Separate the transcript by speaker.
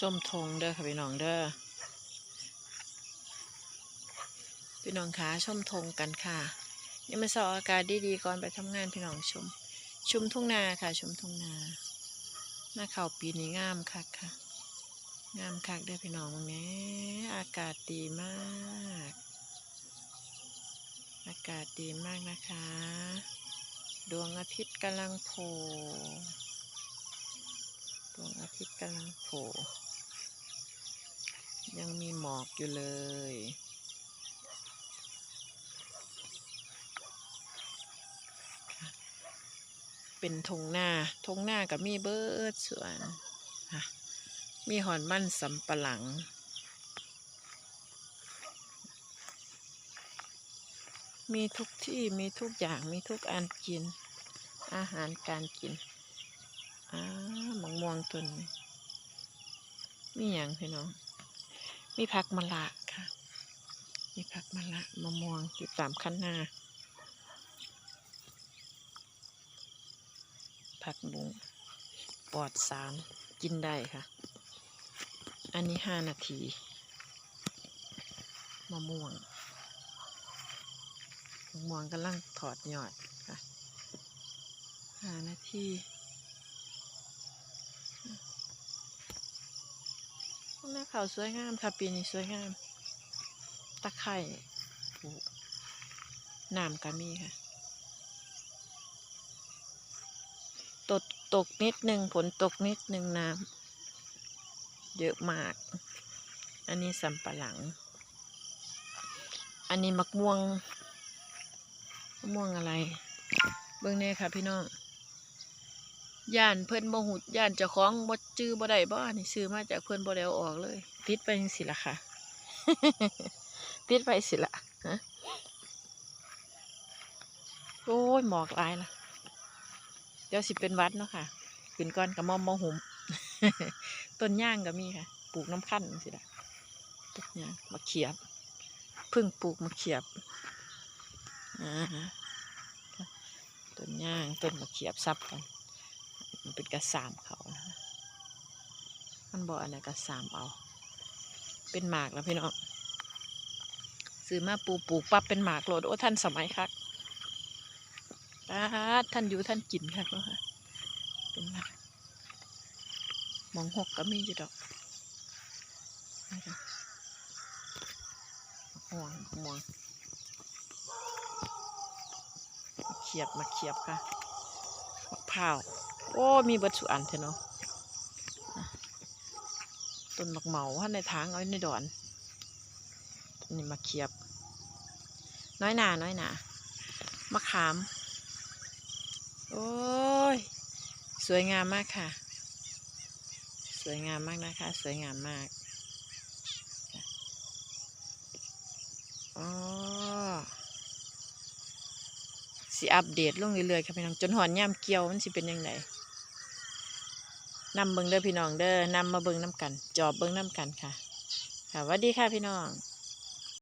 Speaker 1: ส้มทงเด้อค่ะพี่น้องเด้อพี่น้องขาชมทงกันค่ะยังมาสออากาศดีๆก่อนไปทำงานพี่น้องชม ชุมทุ่งนาค่ะ ชุมทุ่งนาหน้าเขาปีนี้งามคักค่ะ งามคักเด้อพี่น้องตรงนี้อากาศดีมาก อากาศดีมากนะคะ ดวงอาทิตย์กำลังโผล่ดวงอาทิตย์กำลังโผล่ ยังมีหมอกอยู่เลย เป็นทงหน้าทงหน้ากับมีเบิร์ดสวน มีหอนมันสำปะหลัง มีทุกที่มีทุกอย่างมีทุกอันกิน อาหารการกินอ้ามะม่วงต้นมีอย่างพี่น้อง มีผักมะละค่ะ มีผักมะละมะม่วงอยู่ตามขั้นหน้าผักบุ้งปลอดสารกินได้ค่ะ อันนี้ห้านาทีมะม่วงมะม่วงกำลังถอดยอดค่ะห้านาที หน้าขาวสวยงามค่ะปีนี้สวยงาม ตะไคร่ปลูกน้ำก็มีค่ะตกตกนิดหนึ่งฝนตกนิดหนึ่งน้ำเยอะมาก อันนี้สำปะหลัง อันนี้มะม่วงมะม่วงอะไร เบิ่งแน่ค่ะพี่น้อง ย่านเพิ่นบ่หูย่านเจ้าของบ่จื้อบ่ได้บ่นี่ซื้อมาจากเพิ่นบ่ได้เออกเลยติดไปจังสิล่ะค่ะ ติดไปสิล่ะฮะโอ้ยหมอกลายล่ะเดี๋ยวสิเป็นวัดเนาะค่ะขึ้นก่อนกับมอมมอหุมต้นย่างก็มีค่ะ ปลูกน้ำขั้นสิละต้นย่างมะเขียบเพิ่งปลูกมะเขียบอ่าฮะต้นย่างต้นมะเขียบซับกัน มันเป็นกระสามเขานะมันบอกอันไหนกระสามเอา เป็นหมากแล้วพี่น้องซื้อมาปูปลูกปั๊บเป็นหมากโหลดโอ้ท่านสมัยคักอาท่านอยู่ท่านกินค่ะเนาะค่ะเป็นหลักมองหกก็มีอยู่ดอกห่วงห่วงเขียบมาเขียบค่ะมะพร้าว โอ้มีเบิดสุอันเถอะเนาะต้นมะเหมาว่าในทางเอาไว้ในดอนนี่มาเขียบ น้อยหนาน้อยหนามะขาม โอ้ย สวยงามมากค่ะ สวยงามมากนะคะ สวยงามมากอ๋อ สิอัปเดตลงเรื่อยๆค่ะพี่น้องจนหอนย่ามเกี่ยวมันสิเป็นยังไงนำเบิงเด้อพี่น้องเด้อนำมาเบิงน้ำกัน จอบเบิงน้ำกันค่ะค่ะสวัสดีค่ะพี่น้อง